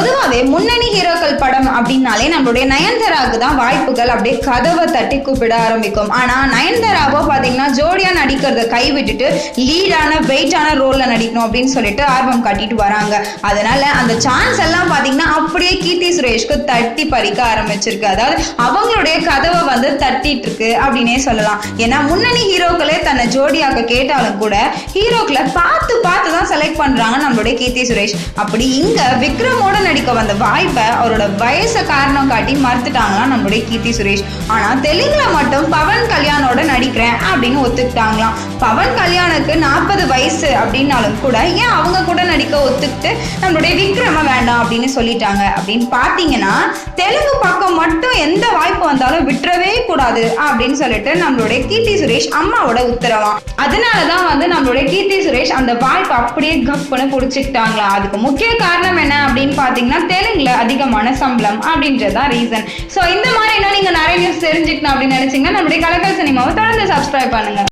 பொதுவாகவே முன்னணி ஹீரோக்கள் படம் அப்படின்னாலே நம்மளுடைய நயன்தாராவுக்கு தான் வாய்ப்புகள் அப்படியே கதவை தட்டி கூப்பிட ஆரம்பிக்கும். ஆனால் நயன்தாராவோ பார்த்தீங்கன்னா ஜோடியா நடிக்கிறத கை விட்டுட்டு லீடான வெயிட்டான ரோலில் நடிக்கணும் அப்படின்னு சொல்லிட்டு ஆர்வம் காட்டிட்டு வராங்க. அதனால அந்த சான்ஸ் எல்லாம் பார்த்தீங்கன்னா அப்படியே கீர்த்தி சுரேஷ்க்கு தட்டி பறிக்க ஆரம்பிச்சிருக்கு. அதாவது அவங்களுடைய கதவை வந்து தட்டிட்டு இருக்கு அப்படின்னே சொல்லலாம். ஏன்னா முன்னணி ஹீரோக்களே தன்னை ஜோடியாக்க கேட்டாலும் கூட ஹீரோக்களை பார்த்து பார்த்து தான் செலக்ட் பண்ணுறாங்க நம்மளுடைய கீர்த்தி சுரேஷ். அப்படி இங்கே விக்ரமோட நடிக்க வந்த வாய்ப்பை அவரோட வயசை காரணம் காட்டி மறுத்துட்டாங்களாம் நம்மளுடைய கீர்த்தி சுரேஷ். ஆனால் தெலுங்குல மட்டும் பவன் கல்யாணோட நடிக்கிறேன் அப்படின்னு ஒத்துக்கிட்டாங்களாம். பவன் கல்யாணுக்கு நாற்பது வயசு அப்படின்னாலும் கூட ஏன் அவங்க கூட நடிக்க ஒத்துக்கிட்டு நம்மளுடைய விக்ரம வேண்டாம் அப்படின்னு சொல்லிட்டாங்க அப்படின்னு பார்த்தீங்கன்னா தெலுங்கு பக்கம் மட்டும் எந்த வாய்ப்பு வந்தாலும் விட்டுற கூடாது அப்படின்னு சொல்லிட்டு நம்மளுடைய கீர்த்தி சுரேஷ் அம்மாவோட உத்தரவா. அதனாலதான் வந்து நம்மளுடைய கீர்த்தி சுரேஷ் அந்த வாய்ப்பு அப்படியே கப்புன்னு புடிச்சுக்கிட்டாங்களா. அதுக்கு முக்கிய காரணம் என்ன அப்படின்னு பாத்தீங்கன்னா தெலுங்குல அதிகமான சம்பளம் அப்படின்றதுதான் ரீசன் சோ இந்த மாதிரி இன்னும் நீங்க நிறைய நியூஸ் தெரிஞ்சுக்கணும் அப்படின்னு நினைச்சீங்கன்னா நம்மளுடைய கலக்கல் சினிமாவை தொடர்ந்து சப்ஸ்கிரைப் பண்ணுங்க.